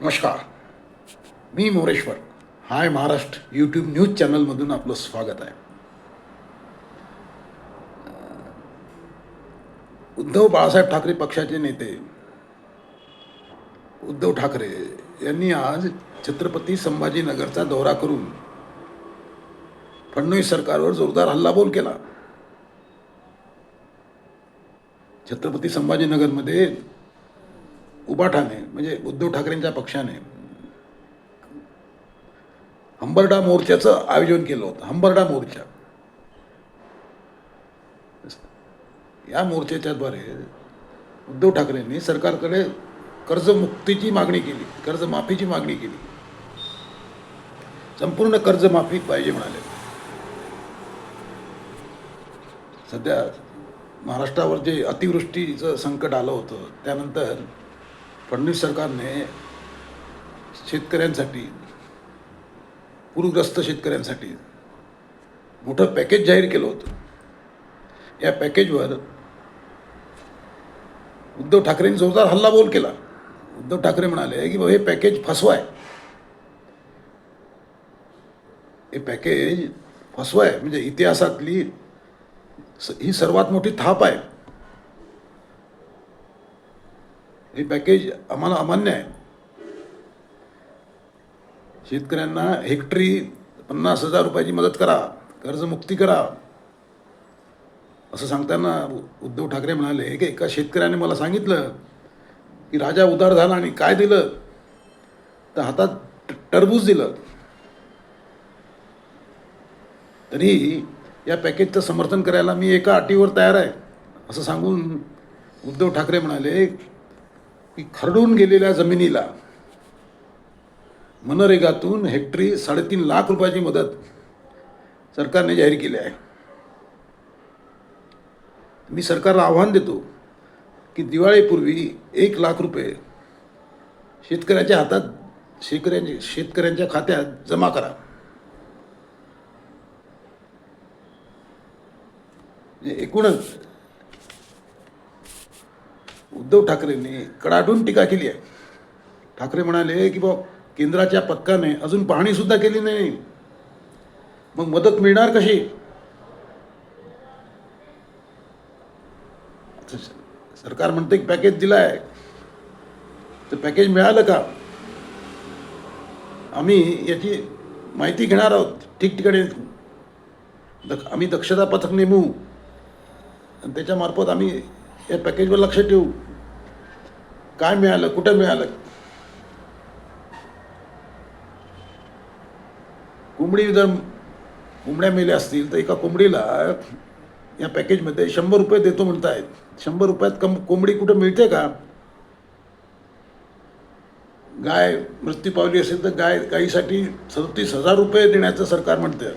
नमस्कार. मी Moreshwar. Hi Maharashtra YouTube news चॅनलमधून आपलं स्वागत आहे. उद्धव बाळासाहेब ठाकरे पक्षाचे नेते उद्धव ठाकरे यांनी आज छत्रपती संभाजीनगरचा दौरा करून फडणवीस सरकारवर जोरदार हल्लाबोल केला. छत्रपती संभाजीनगरमध्ये उबाठाने म्हणजे उद्धव ठाकरेंच्या पक्षाने हंबरडा मोर्चाचं आयोजन केलं होतं हंबरडा मोर्चा. या मोर्चाच्याद्वारे उद्धव ठाकरेंनी सरकारकडे कर्जमुक्तीची मागणी केली कर्जमाफीची मागणी केली. संपूर्ण कर्जमाफी पाहिजे म्हणाले. सध्या महाराष्ट्रावर जे अतिवृष्टीचं संकट आलं होतं त्यानंतर फडणवीस सरकारने शेतकऱ्यांसाठी पूरग्रस्त शेतकऱ्यांसाठी मोठं पॅकेज जाहीर केलं होतं. या पॅकेजवर उद्धव ठाकरेंनी जोरदार हल्लाबोल केला. उद्धव ठाकरे म्हणाले की बाबा हे पॅकेज फसवा आहे हे पॅकेज फसवा आहे म्हणजे इतिहासातली ही सर्वात मोठी थाप आहे. हे पॅकेज आम्हाला अमान्य आहे. शेतकऱ्यांना हेक्टरी पन्नास हजार रुपयाची मदत करा कर्जमुक्ती करा. असं सांगताना उद्धव ठाकरे म्हणाले की एका शेतकऱ्याने मला सांगितलं की राजा उदार झाला आणि काय दिलं? तर हातात टरबूज दिलं. तरी या पॅकेजचं समर्थन करायला मी एका अटीवर तयार आहे असं सांगून उद्धव ठाकरे म्हणाले की खरडून गेलेल्या जमिनीला मनरेगातून हेक्टरी साडेतीन लाख रुपयाची मदत सरकारने जाहीर केली आहे. मी सरकारला आव्हान देतो की दिवाळीपूर्वी एक लाख रुपये शेतकऱ्याच्या हातात शेतकऱ्यांच्या शेतकऱ्यांच्या खात्यात जमा करा. म्हणजे एकूणच उद्धव ठाकरेंनी कडाडून टीका केली आहे. ठाकरे म्हणाले की बा केंद्राच्या पथकाने अजून पाहणीसुद्धा केली नाही. मग मदत मिळणार कशी? सरकार म्हणते की पॅकेज दिला आहे तर पॅकेज मिळालं का? आम्ही याची माहिती घेणार आहोत. ठिकठिकाणी दक्ष आम्ही दक्षता पथक नेमू. आणि त्याच्यामार्फत आम्ही या पॅकेजवर लक्ष ठेवू. काय मिळालं? कुठं मिळालं? कोंबडी जर कोंबड्या मेल्या असतील तर एका कोंबडीला या पॅकेजमध्ये शंभर रुपये देतो म्हणतायत. शंभर रुपयात कम कोंबडी कुठं मिळते का? गाय मृत्यू पावली असेल तर गाय गाईसाठी सदतीस हजार रुपये देण्याचं सरकार म्हणतं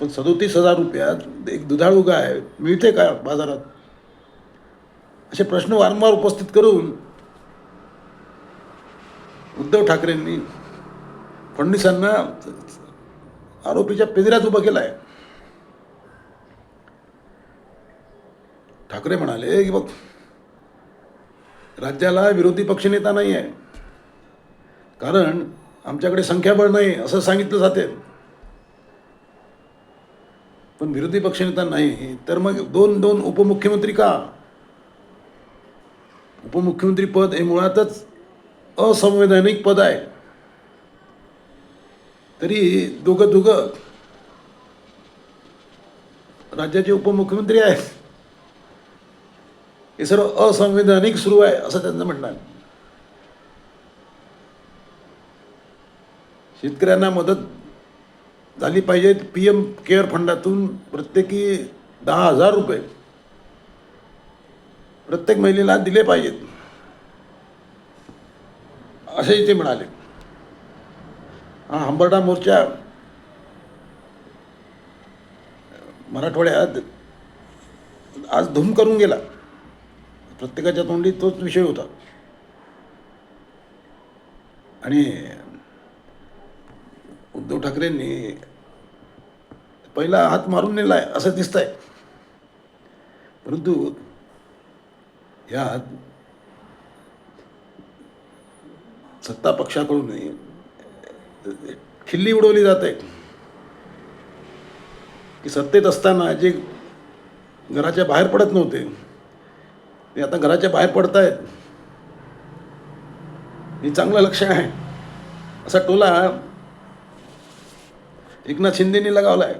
पण सदोतीस हजार रुपयात एक दुधाळू गाय मिळते का बाजारात? असे प्रश्न वारंवार उपस्थित करून उद्धव ठाकरेंनी फडणवीसांना आरोपीच्या पिंजऱ्यात उभं केलं आहे ठाकरे म्हणाले की बघ राज्याला विरोधी पक्षनेता नाही आहे कारण आमच्याकडे संख्याबळ नाही असं सांगितलं जाते. पण विरोधी पक्षनेता नाही तर मग दोन दोन उपमुख्यमंत्री का? उपमुख्यमंत्री पद हे मुळातच असंवैधानिक पद आहे. तरी दोघं दोघं राज्याचे उपमुख्यमंत्री आहेत. हे सर्व असंवैधानिक सुरू आहे असं त्यांचं म्हणणं आहे. शेतकऱ्यांना मदत झाली पाहिजे. पी एम केअर फंडातून प्रत्येकी दहा हजार रुपये प्रत्येक महिलेला दिले पाहिजेत. असेही ते म्हणाले. हा हंबरडा मोर्चा मराठवाड्यात आज धूम करून गेला. प्रत्येकाच्या तोंडी तोच विषय होता. आणि उद्धव ठाकरेंनी पहिला हात मारून नेला आहे असं दिसतंय. परंतु या सत्ता पक्षाकडून खिल्ली उडवली जाते. की सत्तेत असताना जे घराच्या बाहेर पडत नव्हते ते आता घराच्या बाहेर पडत आहेत हे चांगलं लक्ष आहे. असा टोला एकनाथ शिंदेनी लगावला आहे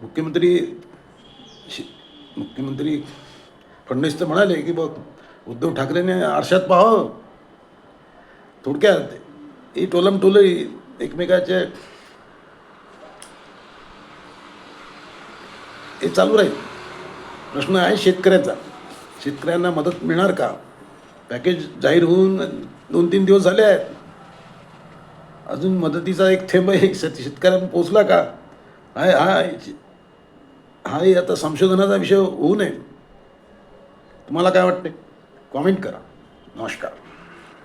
मुख्यमंत्री मुख्यमंत्री फडणवीस तर म्हणाले की बघ उद्धव ठाकरेने आरशात पाहावं. थोडक्यात ही टोलम टोलही एकमेकाचे हे चालू राहील. प्रश्न आहे शेतकऱ्याचा. शेतकऱ्यांना मदत मिळणार का? पॅकेज जाहीर होऊन दोन तीन दिवस झाले आहेत. अजून मदतीचा एक थेंबही शेत शेतकऱ्यांना पोचला का? हा हा हाही आता संशोधनाचा विषय होऊ नये. तुम्हाला काय वाटते कॉमेंट करा नमस्कार.